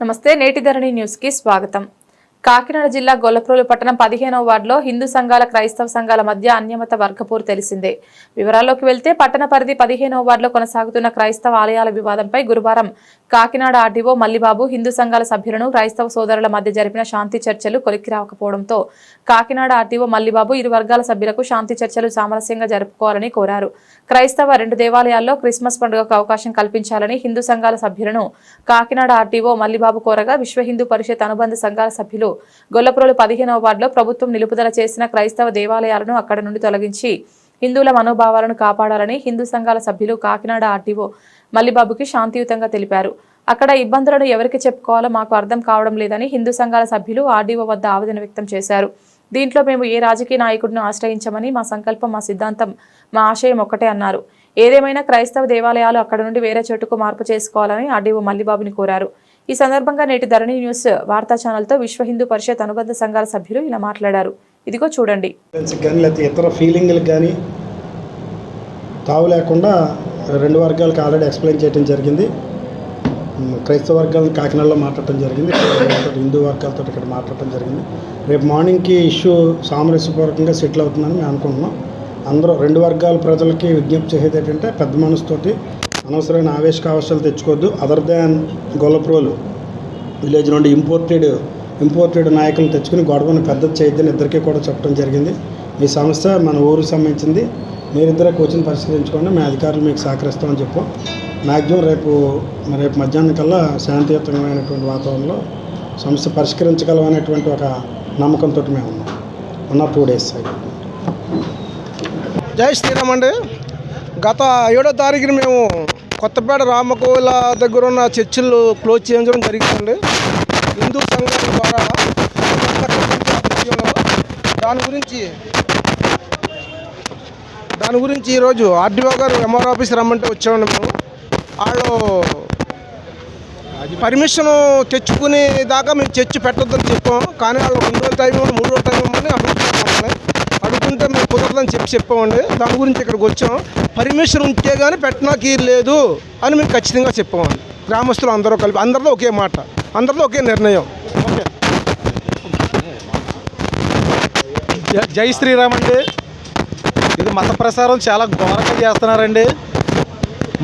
నమస్తే నేటి ధరణి న్యూస్కి స్వాగతం. కాకినాడ జిల్లా గొల్లప్రోలు పట్టణం పదిహేనవ వార్డులో హిందూ సంఘాల క్రైస్తవ సంఘాల మధ్య అన్యమత వర్గపోరు తెలిసిందే. వివరాల్లోకి వెళ్తే పట్టణ పరిధి పదిహేనవ వార్డులో కొనసాగుతున్న క్రైస్తవ ఆలయాల వివాదంపై గురువారం కాకినాడ ఆర్డీఓ మల్లిబాబు హిందూ సంఘాల సభ్యులను క్రైస్తవ సోదరుల మధ్య జరిపిన శాంతి చర్చలు కొలిక్కి రాకపోవడంతో కాకినాడ ఆర్డీఓ మల్లిబాబు ఇరు వర్గాల సభ్యులకు శాంతి చర్చలు సామరస్యంగా జరుపుకోవాలని కోరారు. క్రైస్తవ రెండు దేవాలయాల్లో క్రిస్మస్ పండుగకు అవకాశం కల్పించాలని హిందూ సంఘాల సభ్యులను కాకినాడ ఆర్డీఓ మల్లిబాబు కోరగా విశ్వ హిందూ పరిషత్ అనుబంధ సంఘాల సభ్యులు గొల్లప్రోలు పదిహేనవ వార్డులో ప్రభుత్వం నిలుపుదల చేసిన క్రైస్తవ దేవాలయాలను అక్కడ నుండి తొలగించి హిందువుల మనోభావాలను కాపాడాలని హిందూ సంఘాల సభ్యులు కాకినాడ ఆర్టీఓ మల్లిబాబుకి శాంతియుతంగా తెలిపారు. అక్కడ ఇబ్బందులను ఎవరికి చెప్పుకోవాలో మాకు అర్థం కావడం లేదని హిందూ సంఘాల సభ్యులు ఆర్డీఓ వద్ద ఆవేదన వ్యక్తం చేశారు. దీంట్లో మేము ఏ రాజకీయ నాయకుడిని ఆశ్రయించమని మా సంకల్పం మా సిద్ధాంతం మా ఆశయం ఒక్కటే అన్నారు. ఏదేమైనా క్రైస్తవ దేవాలయాలు అక్కడ నుండి వేరే చోటుకు మార్పు చేసుకోవాలని ఆర్డీఓ మల్లిబాబుని కోరారు. ఈ సందర్భంగా నేటి ధరణి న్యూస్ వార్తా ఛానల్తో విశ్వ హిందూ పరిషత్ అనుబంధ సంఘాల సభ్యులు ఇలా మాట్లాడారు. ఇదిగో చూడండి. కానీ లేకపోతే ఇతర ఫీలింగ్లకు కానీ తావు లేకుండా రెండు వర్గాలకు ఆల్రెడీ ఎక్స్ప్లెయిన్ చేయడం జరిగింది. క్రైస్తవ వర్గాలను కాకినాడలో మాట్లాడటం జరిగింది. హిందూ వర్గాలతో ఇక్కడ మాట్లాడటం జరిగింది. రేపు మార్నింగ్కి ఇష్యూ సామరస్యపూర్వకంగా సెటిల్ అవుతుందని మేము అనుకుంటున్నాం. అందరూ రెండు వర్గాల ప్రజలకి విజ్ఞప్తి చేసేది ఏంటంటే పెద్ద మనసుతోటి అనవసరమైన ఆవేశక అవసరాలు తెచ్చుకోవద్దు. అదర్ దాన్ గొల్లప్రోలు విలేజ్ నుండి ఇంపోర్టెడ్ ఇంపోర్టెడ్ నాయకులను తెచ్చుకుని గొడవను పెద్దది చేయొద్దని ఇద్దరికీ కూడా చెప్పడం జరిగింది. మీ సంస్థ మన ఊరు సంబంధించింది. మీరిద్దరే కూర్చొని పరిశీలించుకోండి. మీ అధికారులు మీకు సహకరిస్తామని చెప్పాం. మ్యాక్సిమం రేపు రేపు మధ్యాహ్నం కల్లా శాంతియుతమైనటువంటి వాతావరణంలో సమస్య పరిష్కరించగలం అనేటువంటి ఒక నమ్మకంతో మేము ఉన్నాం. ఉన్న టూ డేస్ జై శ్రీరామ్ అండి. గత ఏడో తారీఖున మేము కొత్తపేట రామకోవిల దగ్గర ఉన్న చర్చిలు క్లోజ్ చేయించడం జరిగిందండి. హిందూ సంఘం ద్వారా దాని గురించి దాని గురించి ఈరోజు ఆర్డీఓ గారు ఎంఆర్ ఆఫీస్ రమ్మంటే వచ్చామండి మేము. వాళ్ళు పర్మిషన్ తెచ్చుకునే దాకా మేము చర్చి పెట్టొద్దని చెప్పాం. కానీ వాళ్ళు రెండు రోజుల టైం మూడు రోజుల టైం ఇవ్వమని అడుగుతున్నారు మేము కుదరదని చెప్పి చెప్పామండి. దాని గురించి ఇక్కడికి వచ్చాం. పర్మిషన్ ఉంటే కానీ పెట్టడానికి లేదు అని మేము ఖచ్చితంగా చెప్పామండి. గ్రామస్తులు అందరూ కలిపి అందరిలో ఒకే మాట. అందరిలో ఒకే నిర్ణయం. ఓకే. జై శ్రీరామ్ అండి. ఇది మత ప్రసారం చాలా ఘోరంగా చేస్తున్నారండి.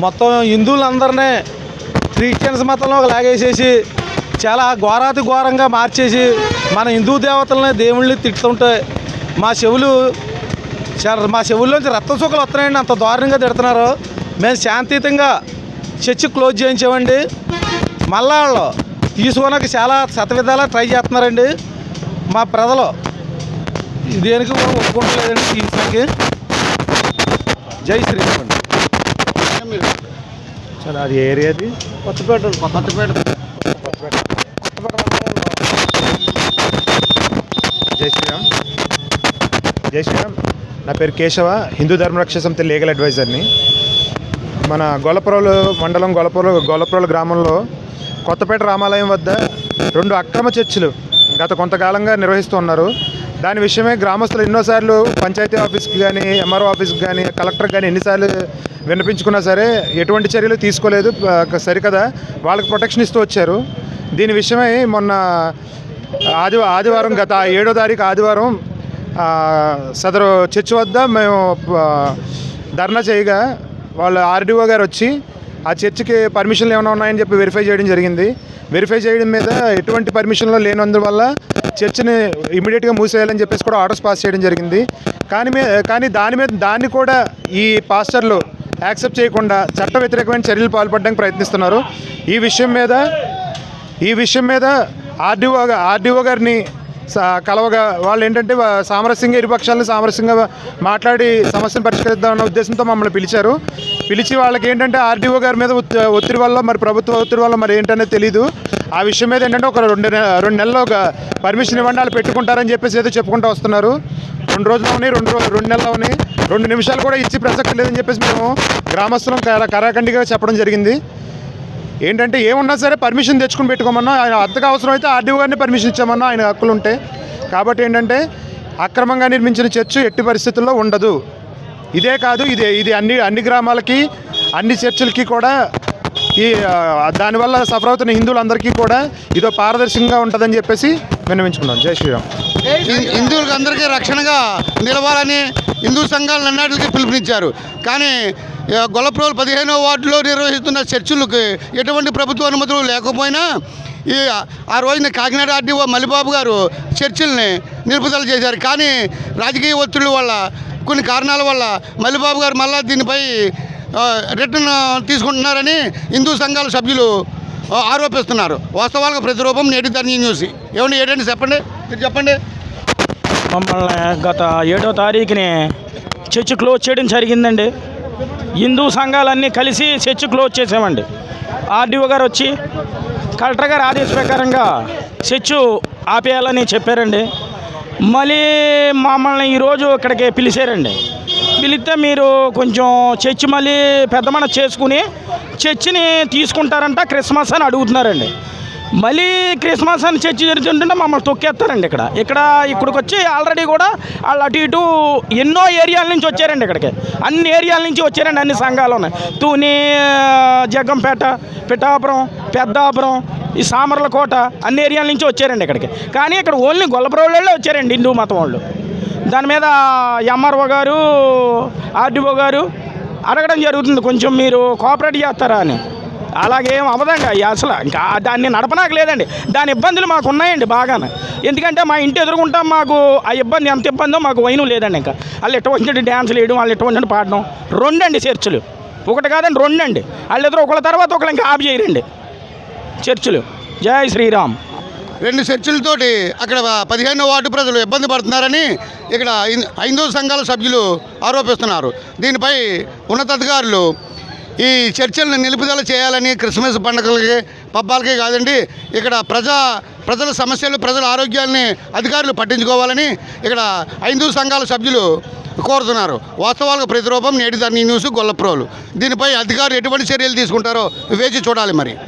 మొత్తం హిందువులందరినీ క్రిస్టియన్స్ మతంలో లాగేసేసి చాలా ఘోరాతి ఘోరంగా మార్చేసి మన హిందూ దేవతలని దేవుళ్ళని తిట్టుతుంటే మా చెవులు మా చెవుల్లోంచి రక్త చుక్కలు వస్తున్నాయండి. అంత దారుణంగా తిడుతున్నారు. మేము శాంతియుతంగా చర్చి క్లోజ్ చేయించామండి. మళ్ళా వాళ్ళు తీసుకోవడానికి చాలా శతవిధాలా ట్రై చేస్తున్నారండి. మా ప్రజలు దేనికి కూడా ఒప్పుకుంటలేదండి తీసానికి జై శ్రీరామ్. అండి చాలా అది? ఏరియాది కొత్తపేట కొత్తపేట. జై శ్రీరామ్. జై శ్రీరామ్. నా పేరు కేశవ హిందూ ధర్మరక్ష సమితి లీగల్ అడ్వైజర్ని. మన గొల్లపురలు మండలం గొల్లపుర గొల్లపురల గ్రామంలో కొత్తపేట రామాలయం వద్ద రెండు అక్రమ చర్చిలు గత కొంతకాలంగా నిర్వహిస్తున్నారు దాని విషయమే గ్రామస్తులు ఎన్నోసార్లు పంచాయతీ ఆఫీస్కి కానీ ఎంఆర్ఓ ఆఫీస్కి కానీ కలెక్టర్ కానీ ఎన్నిసార్లు వినిపించుకున్నా సరే ఎటువంటి చర్యలు తీసుకోలేదు. సరికదా. వాళ్ళకి ప్రొటెక్షన్ ఇస్తూ వచ్చారు. దీని విషయమై మొన్న ఆది ఆదివారం గత ఏడో తారీఖు ఆదివారం సదరు చర్చ్ వద్ద మేము ధర్నా చేయగా వాళ్ళు ఆర్డీఓ గారు వచ్చి ఆ చర్చికి పర్మిషన్లు ఏమైనా ఉన్నాయని చెప్పి వెరిఫై చేయడం జరిగింది. వెరిఫై చేయడం మీద ఎటువంటి పర్మిషన్లు లేనందువల్ల చర్చిని ఇమీడియట్గా మూసేయాలని చెప్పేసి కూడా ఆర్డర్స్ పాస్ చేయడం జరిగింది. కానీ మీ కానీ దాని మీద దాన్ని కూడా ఈ పాస్టర్లు యాక్సెప్ట్ చేయకుండా చట్ట వ్యతిరేకమైన చర్యలు పాల్పడడానికి ప్రయత్నిస్తున్నారు. ఈ విషయం మీద ఈ విషయం మీద ఆర్డీఓ ఆర్డీఓ గారిని కలవగా వాళ్ళు ఏంటంటే సామరస్యంగా ఇరుపక్షాలను సామరస్యంగా మాట్లాడి సమస్యను పరిష్కరిద్దామన్న ఉద్దేశంతో మమ్మల్ని పిలిచారు. పిలిచి వాళ్ళకి ఏంటంటే ఆర్డీఓ గారి మీద ఒత్తి- ఒత్తిడి వల్ల మరి ప్రభుత్వ ఒత్తిడి వల్ల మరి ఏంటనేది తెలియదు ఆ విషయం మీద ఏంటంటే ఒక రెండు రెండు నెలల్లో ఒక పర్మిషన్ ఇవ్వండి వాళ్ళు పెట్టుకుంటారని చెప్పేసి ఏదో చెప్పుకుంటూ వస్తున్నారు. రెండు రోజులు ఉన్నాయి రెండు రోజులు రెండు నెలలు ఉన్నాయి. రెండు నిమిషాలు కూడా ఇచ్చి ప్రసక్తి లేదని చెప్పేసి మేము గ్రామస్తులం కరాఖండిగా చెప్పడం జరిగింది. ఏంటంటే ఏమున్నా సరే పర్మిషన్ తెచ్చుకుని పెట్టుకోమన్నా ఆయన అంతగా అవసరం అయితే ఆర్డీఓ గారిని పర్మిషన్ ఇచ్చామన్నా ఆయన హక్కులు ఉంటాయి కాబట్టి ఏంటంటే అక్రమంగా నిర్మించిన చర్చ్ ఎట్టి పరిస్థితుల్లో ఉండదు. ఇదే కాదు ఇదే ఇది అన్ని అన్ని గ్రామాలకి అన్ని చర్చిలకి కూడా ఈ దానివల్ల సఫర్ అవుతున్న హిందువులందరికీ కూడా ఇదో పారదర్శకంగా ఉంటుందని చెప్పేసి విన్నవించుకున్నాం. జై శ్రీరామ్. హిందువులకు అందరికీ రక్షణగా నిలవాలని హిందూ సంఘాలను అన్నిటికీ పిలుపునిచ్చారు. కానీ గొల్లప్రోలు పదిహేనో వార్డులో నిర్వహిస్తున్న చర్చిలకు ఎటువంటి ప్రభుత్వ అనుమతులు లేకపోయినా ఈ ఆ రోజున కాకినాడ ఆర్డీఓ మల్లిబాబు గారు చర్చిల్ని నిలుపుదల చేశారు. కానీ రాజకీయ ఒత్తిడి వల్ల కొన్ని కారణాల వల్ల మల్లిబాబు గారు మళ్ళా దీనిపై రిటర్న్ తీసుకుంటున్నారని హిందూ సంఘాల సభ్యులు ఆరోపిస్తున్నారు. వాస్తవాలకు ప్రతిరూపం నేటి ధర్నీ న్యూస్. ఏమన్నా ఏడండి చెప్పండి? మీరు చెప్పండి. మమ్మల్ని గత ఏడో తారీఖుని చర్చి క్లోజ్ చేయడం జరిగిందండి. హిందూ సంఘాలన్నీ కలిసి చర్చ్ క్లోజ్ చేసామండి. ఆర్డీఓ గారు వచ్చి కలెక్టర్ గారు ఆదేశ ప్రకారంగా చర్చ్ ఆపేయాలని చెప్పారండి. మళ్ళీ మమ్మల్ని ఈరోజు ఇక్కడికి పిలిచారండి. పిలిస్తే మీరు కొంచెం చర్చ్ మళ్ళీ పెద్దమన చేసుకుని చర్చిని తీసుకుంటారంట క్రిస్మస్ అని అడుగుతున్నారండి. మళ్ళీ క్రిస్మస్ అని చర్చి జరుగుతుంటే మమ్మల్ని తొక్కేస్తారండి ఇక్కడ. ఇక్కడ ఇక్కడికి వచ్చి ఆల్రెడీ కూడా వాళ్ళు అటు ఇటు ఎన్నో ఏరియాల నుంచి వచ్చారండి ఇక్కడికి. అన్ని ఏరియాల నుంచి వచ్చారండి అన్ని సంఘాలు ఉన్నాయి తూని జగ్గంపేట పిఠాపురం పెద్దాపురం ఈ సామర్లకోట అన్ని ఏరియాల నుంచి వచ్చారండి ఇక్కడికి. కానీ ఇక్కడ ఓన్లీ గొల్లప్రోళ్ళే వచ్చారండి హిందూ మతం వాళ్ళు. దాని మీద ఎంఆర్ఓ గారు ఆర్డీఓ గారు అడగడం జరుగుతుంది. కొంచెం మీరు కోఆపరేట్ చేస్తారా అని. అలాగేం అవ్వదండి అసలు ఇంకా దాన్ని నడపనాక లేదండి. దాని ఇబ్బందులు మాకు ఉన్నాయండి బాగానే. ఎందుకంటే మా ఇంటి ఎదురుకుంటాం మాకు ఆ ఇబ్బంది ఎంత ఇబ్బందో మాకు వైను లేదండి ఇంకా. వాళ్ళు ఎట్ట వచ్చినట్టు డ్యాన్సులు వేయడం వాళ్ళు ఎట్ట వచ్చినట్టు పాడడం రెండండి చర్చలు. ఒకటి కాదండి రెండండి. వాళ్ళు ఎదురు ఒకళ్ళ తర్వాత ఒకళ్ళు ఇంకా ఆఫ్ చేయరండి. చర్చలు. జై శ్రీరామ్. రెండు చర్చిలతోటి అక్కడ పదిహేనో వార్డు ప్రజలు ఇబ్బంది పడుతున్నారని ఇక్కడ హిం- హైందవ సంఘాల సభ్యులు ఆరోపిస్తున్నారు. దీనిపై ఉన్నతాధికారులు ఈ చర్చలను నిలుపుదల చేయాలని క్రిస్మస్ పండుగలకి పబ్బాలకే కాదండి ఇక్కడ ప్రజా ప్రజల సమస్యలు ప్రజల ఆరోగ్యాన్ని అధికారులు పట్టించుకోవాలని ఇక్కడ హైందవ సంఘాల సభ్యులు కోరుతున్నారు. వాస్తవాలకు ప్రతిరూపం నేటి ధర్నీ న్యూస్ గొల్లప్రోలు. దీనిపై అధికారులు ఎటువంటి చర్యలు తీసుకుంటారో వేచి చూడాలి మరి.